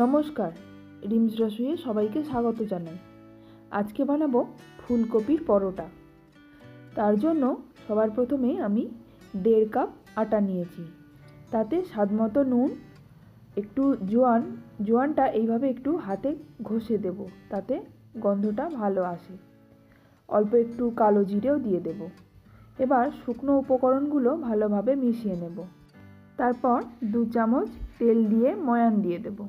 নমস্কার রিমস রসুইয়ে সবাইকে স্বাগত জানাই। আজকে বানাবো ফুলকপির পরোটা। তার জন্য সবার প্রথমে আমি দেড় কাপ আটা নিয়েছি। তাতে স্বাদমতো নুন, একটু জোয়ান, জোয়ানটা এইভাবে একটু হাতে ঘষে দেব, তাতে গন্ধটা ভালো আসে। অল্প একটু কালো জিরেও দিয়ে দেব। এবার শুকনো উপকরণগুলো ভালোভাবে মিশিয়ে নেব। তারপর দু চামচ তেল দিয়ে ময়ান দিয়ে দেবো।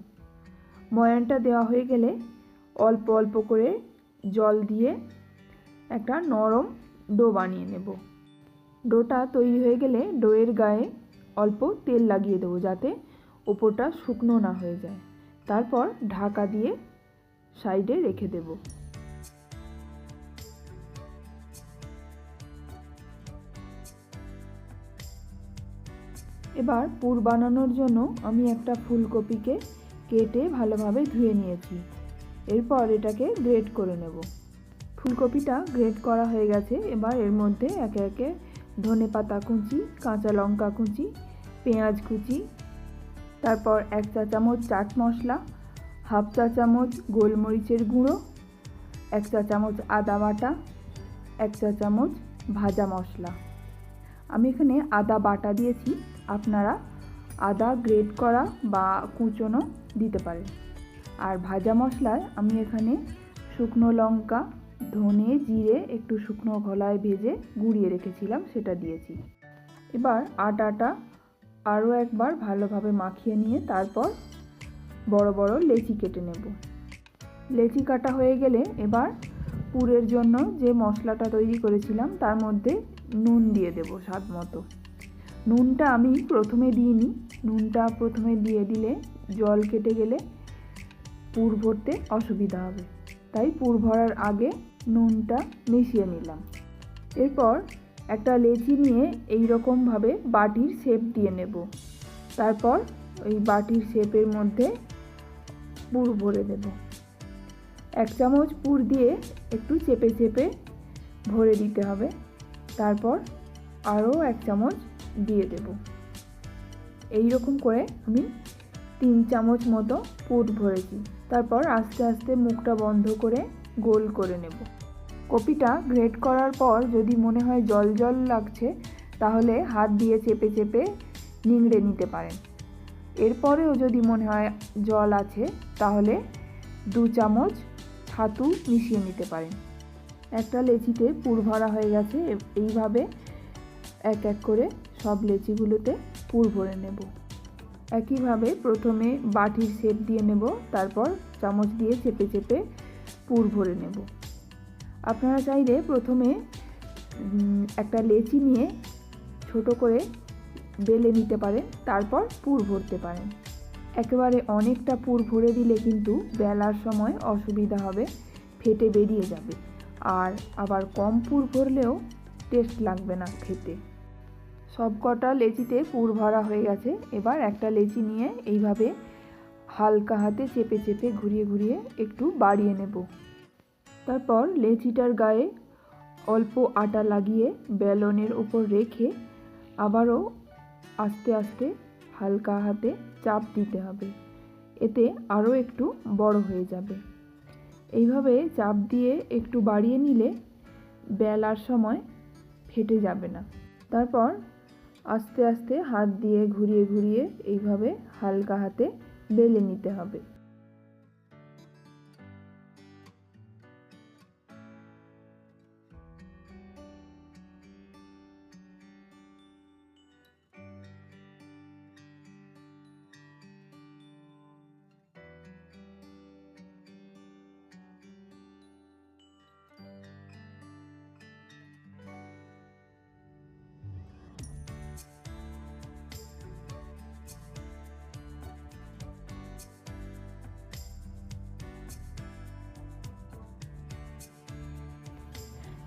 ময়ানটা দেওয়া হয়ে গেলে অল্প অল্প করে জল দিয়ে একটা নরম ডো বানিয়ে নেব। ডোটা তৈরি হয়ে গেলে ডোয়ের গায়ে অল্প তেল লাগিয়ে দেবো যাতে ওপরটা শুকনো না হয়ে যায়। তারপর ঢাকা দিয়ে সাইডে রেখে দেব। এবার পুর বানানোর জন্য আমি একটা ফুলকপিকে কেটে ভালোভাবে ধুয়ে নিয়েছি। এরপর এটাকে গ্রেট করে নেব। ফুলকপিটা গ্রেট করা হয়ে গেছে। এবার এর মধ্যে একে একে ধনে পাতা কুচি, কাঁচা লঙ্কা কুচি, পেঁয়াজ কুচি, তারপর এক চা চামচ চাট মশলা, হাফ চা চামচ গোলমরিচের গুঁড়ো, এক চা চামচ আদা বাটা, এক চা চামচ ভাজা মশলা। আমি এখানে আদা বাটা দিয়েছি। আপনারা আদা গ্রেট করা বা কুচনো দিতে পারেন আর ভাজা মশলায় আমি এখানে শুকনো লঙ্কা, ধনে জিরে, একটু শুকনো ঘলায় ভেজে গুঁড়িয়ে রেখেছিলাম, সেটা দিয়েছি। এবার আটাটা আরও একবার ভালোভাবে মাখিয়ে নিয়ে তারপর বড় বড় লেচি কেটে নেব। লেচি কাটা হয়ে গেলে এবার পুরের জন্য যে মশলাটা তৈরি করেছিলাম, তার মধ্যে নুন দিয়ে দেব স্বাদ মতো। নুনটা আমি প্রথমে দিইনি। নুনটা প্রথমে দিয়ে দিলে জল কেটে গেলে পুর ভরতে অসুবিধা হবে। তাই পুর ভরার আগে নুনটা মিশিয়ে নিলাম। এরপর একটা লেচি নিয়ে এই রকমভাবে বাটির শেপ দিয়ে নেব। তারপর ওই বাটির শেপের মধ্যে পুর ভরে দেব এক চামচ পুর দিয়ে একটু চেপে চেপে ভরে দিতে হবে। তারপর আরও এক চামচ দিয়ে দেব। এই রকম করে আমি তিন চামচ মতো পুর ভরেছি। তারপর আস্তে আস্তে মুখটা বন্ধ করে গোল করে নেব। কপিটা গ্রেট করার পর যদি মনে হয় জল জল লাগছে, তাহলে হাত দিয়ে চেপে চেপে নিংড়ে নিতে পারেন। এরপরেও যদি মনে হয় জল আছে, তাহলে দু চামচ ছাতু মিশিয়ে নিতে পারেন। একটা লেচিতে পুর ভরা হয়ে গেছে এইভাবে এক এক করে সব লেচিগুলোতে পুর ভরে নেব। একইভাবে প্রথমে বাটির শেপ দিয়ে নেব, তারপর চামচ দিয়ে চেপে চেপে পুর ভরে নেব। আপনারা চাইলে প্রথমে একটা লেচি নিয়ে ছোট করে বেলে নিতে পারেন, তারপর পুর ভরতে পারেন। একেবারে অনেকটা পুর ভরে দিলে কিন্তু বেলার সময় অসুবিধা হবে, ফেটে বেরিয়ে যাবে। আর আবার কম পুর ভরলেও টেস্ট লাগবে না খেতে। সব কটা লেচিতে পুর ভরা হয়ে গেছে। এবার একটা লেচি নিয়ে এইভাবে হালকা হাতে চেপে চেপে ঘুরিয়ে ঘুরিয়ে একটু বাড়িয়ে নেব। তারপর লেচিটার গায়ে অল্প আটা লাগিয়ে বেলনের উপর রেখে আবারও আস্তে আস্তে হালকা হাতে চাপ দিতে হবে। এতে আরও একটু বড় হয়ে যাবে। এইভাবে চাপ দিয়ে একটু বাড়িয়ে নিলে বেলার সময় ফেটে যাবে না। তারপর আস্তে আস্তে হাত দিয়ে ঘুরিয়ে ঘুরিয়ে এইভাবে হালকা হাতে বেলে নিতে হবে।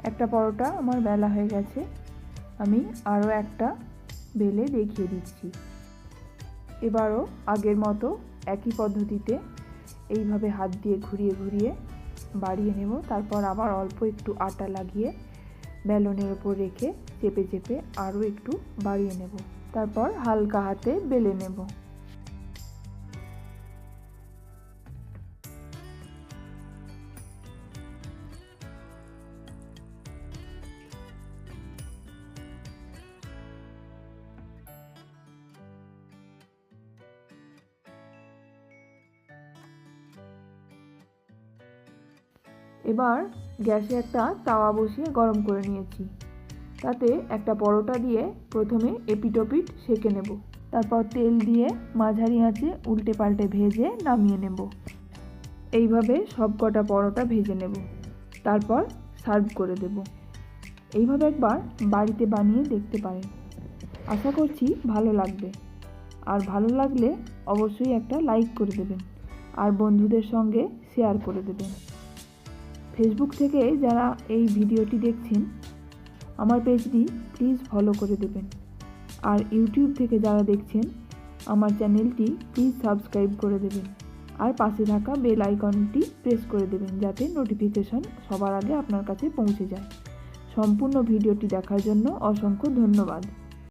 একটা পরোটা আমার বেলা হয়ে গেছে। আমি আরও একটা বেলে দেখিয়ে দিচ্ছি। এবারও আগের মতো একই পদ্ধতিতে এইভাবে হাত দিয়ে ঘুরিয়ে ঘুরিয়ে বাড়িয়ে নেব। তারপর আবার অল্প একটু আটা লাগিয়ে বেলনের ওপর রেখে চেপে চেপে আরও একটু বাড়িয়ে নেব। তারপর হালকা হাতে বেলে নেব। এবার গ্যাসে একটা তাওয়া বসিয়ে গরম করে নিয়েছি। তাতে একটা পরোটা দিয়ে প্রথমে এপিটোপিট সেঁকে নেব। তারপর তেল দিয়ে মাঝারি আঁচে উল্টে পাল্টে ভেজে নামিয়ে নেব। এইভাবে সব কটা পরোটা ভেজে নেব। তারপর সার্ভ করে দেব। এইভাবে একবার বাড়িতে বানিয়ে দেখতে পারেন। আশা করছি ভালো লাগবে। আর ভালো লাগলে অবশ্যই একটা লাইক করে দেবেন। আর বন্ধুদের সঙ্গে শেয়ার করে দেবেন। ফেসবুক থেকে যারা এই ভিডিওটি দেখছেন, আমার পেজটি প্লিজ ফলো করে দেবেন। আর ইউটিউব থেকে যারা দেখছেন, আমার চ্যানেলটি প্লিজ সাবস্ক্রাইব করে দেবেন। আর পাশে থাকা বেল আইকনটি প্রেস করে দেবেন যাতে নোটিফিকেশন সবার আগে আপনার কাছে পৌঁছে যায়। সম্পূর্ণ ভিডিওটি দেখার জন্য অসংখ্য ধন্যবাদ।